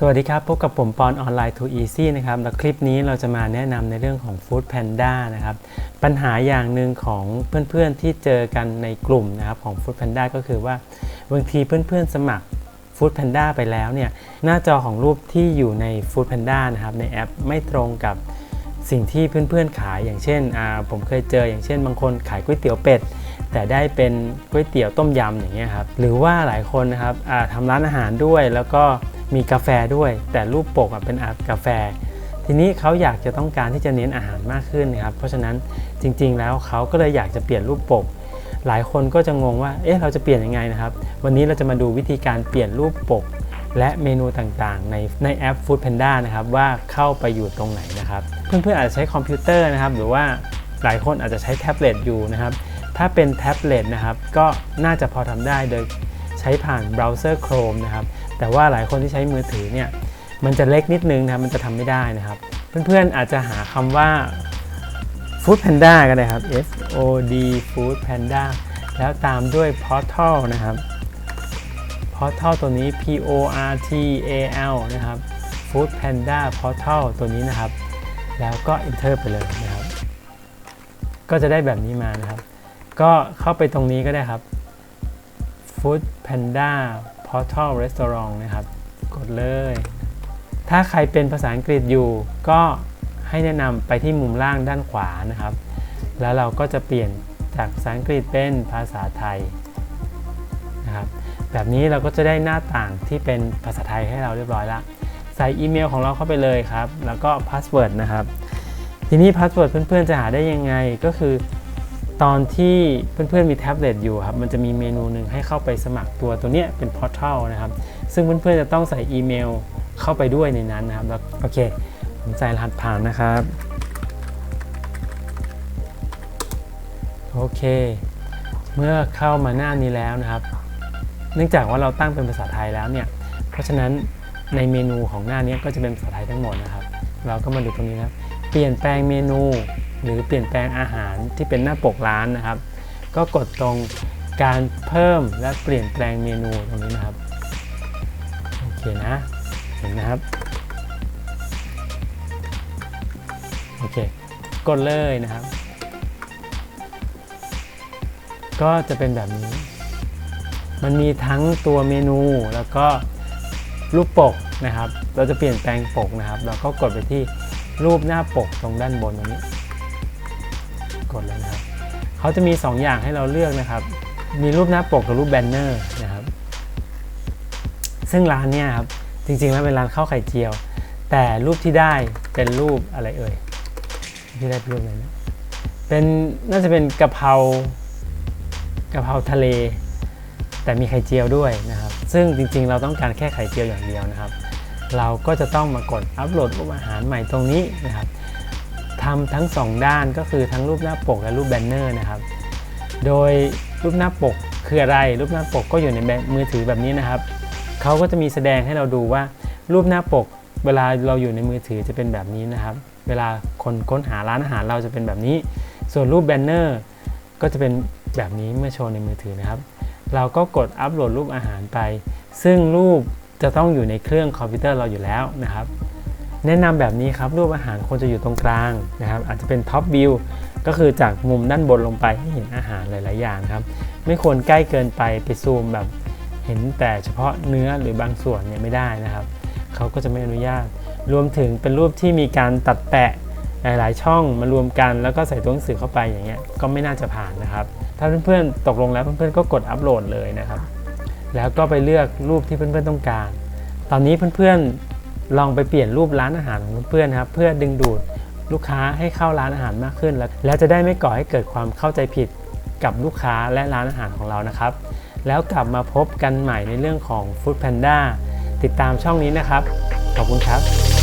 สวัสดีครับ พบกับผมปอนออนไลน์ to easy นะครับ แล้วคลิปนี้เราจะมาแนะนำในเรื่องของ Food Panda นะครับ ปัญหาอย่างหนึ่งของเพื่อนๆที่เจอกันในกลุ่มนะครับของ Food Panda ก็คือว่าบางทีเพื่อนๆสมัคร Food Panda ไปแล้วเนี่ย หน้าจอของรูปที่อยู่ใน Food Panda นะครับ ในแอปไม่ตรงกับสิ่งที่เพื่อนๆขายอย่างเช่น ผมเคยเจออย่างเช่น บางคนขายก๋วยเตี๋ยวเป็ด แต่ได้เป็นก๋วยเตี๋ยวต้มยำอย่างเงี้ยครับ หรือว่าหลายคนนะครับทำร้านอาหารด้วยแล้วก็ มีกาแฟด้วย แต่รูปปกเป็นอากาแฟ ทีนี้เขาอยากจะต้องการที่จะเน้นอาหารมากขึ้นนะครับเพราะฉะนั้นจริง ๆ แล้วเขาก็เลยอยากจะเปลี่ยนรูปปก หลายคนก็จะงงว่าเอ๊ะเราจะเปลี่ยนยังไงนะครับ วันนี้เราจะมาดูวิธีการเปลี่ยนรูปปก และเมนูต่างๆ ในในแอป Food Panda นะครับว่าเข้าไปอยู่ตรงไหนนะครับ เพื่อนๆอาจจะใช้คอมพิวเตอร์นะครับ หรือว่าหลายคนอาจจะใช้แท็บเล็ตอยู่นะครับถ้าเป็นแท็บเล็ตนะครับก็น่าจะพอทำได้โดยใช้ผ่านเบราว์เซอร์ Chrome นะครับ แต่ว่าหลายคนที่ใช้มือถือเนี่ยมันจะเล็กนิดนึงนะครับมันจะทำไม่ได้นะครับ เพื่อนๆอาจจะหาคำว่า Food Panda ก็ได้ครับ F O D Food Panda แล้วตามด้วย Portal นะครับ Portal ตัวนี้ P O R T A L นะครับ Food Panda Portal ตัวนี้นะครับ แล้วก็ Enter ไปเลยนะครับ ก็จะได้แบบนี้มานะครับ ก็เข้าไปตรงนี้ก็ได้ครับ Food Panda Portal Restaurant นะครับ กดเลย ถ้าใครเป็นภาษาอังกฤษอยู่ ก็ให้แนะนำไปที่มุมล่างด้านขวานะครับ แล้วเราก็จะเปลี่ยนจากภาษาอังกฤษเป็นภาษาไทยนะครับ แบบนี้เราก็จะได้หน้าต่างที่เป็นภาษาไทยให้เราเรียบร้อยล้วใส่อีเมลของเราเข้าไปเลยครับ แล้วก็พาสเวิร์ดนะครับ ทีนี้พาสเวิร์ดเพื่อนๆจะหาได้ยังไงก็คือ ตอนที่เพื่อนๆมีแท็บเล็ตอยู่ครับ มันจะมีเมนูหนึ่งให้เข้าไปสมัครตัวตัวเนี้ยเป็นพอร์ทัลนะครับ ซึ่งเพื่อนๆจะต้องใส่อีเมลเข้าไปด้วยในนั้นนะครับ แล้วโอเคผมใส่รหัสผ่านนะครับ โอเค เมื่อเข้ามาหน้านี้แล้วนะครับ เนื่องจากว่าเราตั้งเป็นภาษาไทยแล้วเนี่ย เพราะฉะนั้นในเมนูของหน้านี้ก็จะเป็นภาษาไทยทั้งหมดนะครับ เราก็มาดูตรงนี้นะครับเปลี่ยนแปลงเมนู หรือเปลี่ยนแปลงอาหารที่เป็นหน้าปกร้านนะครับ ก็กดตรงการเพิ่มและเปลี่ยนแปลงเมนูตรงนี้นะครับโอเคนะเห็นนะครับโอเคกดเลยนะครับ ก็จะเป็นแบบนี้ มันมีทั้งตัวเมนูแล้วก็รูปปกนะครับ เราจะเปลี่ยนแปลงปกนะครับ เราก็กดไปที่รูปหน้าปกตรงด้านบนตรงนี้ กดเลยนะครับเขาจะมี 2 อย่างให้เราเลือกนะครับ มีรูปหน้าปกกับรูปแบนเนอร์นะครับ ซึ่งร้านเนี้ยครับจริงๆแล้วเป็นร้านข้าวไข่เจียว แต่รูปที่ได้เป็นรูปอะไรเอ่ยที่ได้เป็นรูปอะไรนะเป็นน่าจะเป็นกะเพรากะเพราทะเล แต่มีไข่เจียวด้วยนะครับ ซึ่งจริงๆ เราต้องการแค่ไข่เจียวอย่างเดียวนะครับ เราก็จะต้องมากดอัปโหลดรูปอาหารใหม่ตรงนี้นะครับ ทำทั้ง 2 ด้านก็คือทั้งรูปหน้าปกและรูปแบนเนอร์นะครับ โดยรูปหน้าปกคืออะไร รูปหน้าปกก็อยู่ในมือถือแบบนี้นะครับเขาก็จะมีแสดงให้เราดูว่า รูปหน้าปก เวลาเราอยู่ในมือถือจะเป็นแบบนี้นะครับ เวลาคนค้นหาร้านอาหารเราจะเป็นแบบนี้ ส่วนรูปแบนเนอร์ก็จะเป็นแบบนี้เมื่อโชว์ในมือถือนะครับ เราก็กดอัปโหลดรูปอาหารไป ซึ่งรูปจะต้องอยู่ในเครื่องคอมพิวเตอร์เราอยู่แล้วนะครับ แนะนำแบบนี้ครับรูปอาหารควรจะอยู่ตรงกลางนะครับ อาจจะเป็นท็อปวิวก็คือจากมุมด้านบนลงไปให้เห็นอาหารหลาย ๆ อย่างครับ ไม่ควรใกล้เกินไปไปซูมแบบเห็นแต่เฉพาะเนื้อหรือบางส่วนเนี่ยไม่ได้นะครับเขาก็จะไม่อนุญาต รวมถึงเป็นรูปที่มีการตัดแปะหลาย ๆ ช่องมารวมกันแล้วก็ใส่ตัวหนังสือเข้าไปอย่างเงี้ยก็ไม่น่าจะผ่านนะครับ ถ้าเพื่อน ๆ ตกลงแล้วเพื่อน ๆ ก็กดอัปโหลดเลยนะครับ แล้วก็ไปเลือกรูปที่เพื่อน ๆ ต้องการ ตอนนี้เพื่อน ๆ ลองไปเปลี่ยนรูปร้านอาหารของเพื่อนๆนะครับเพื่อดึงดูดลูกค้าให้เข้าร้านอาหารมากขึ้นแล้วแล้วจะได้ไม่ก่อให้เกิดความเข้าใจผิดกับลูกค้าและร้านอาหารของเรานะครับ แล้วกลับมาพบกันใหม่ในเรื่องของ Food Panda ติดตามช่องนี้นะครับ ขอบคุณครับ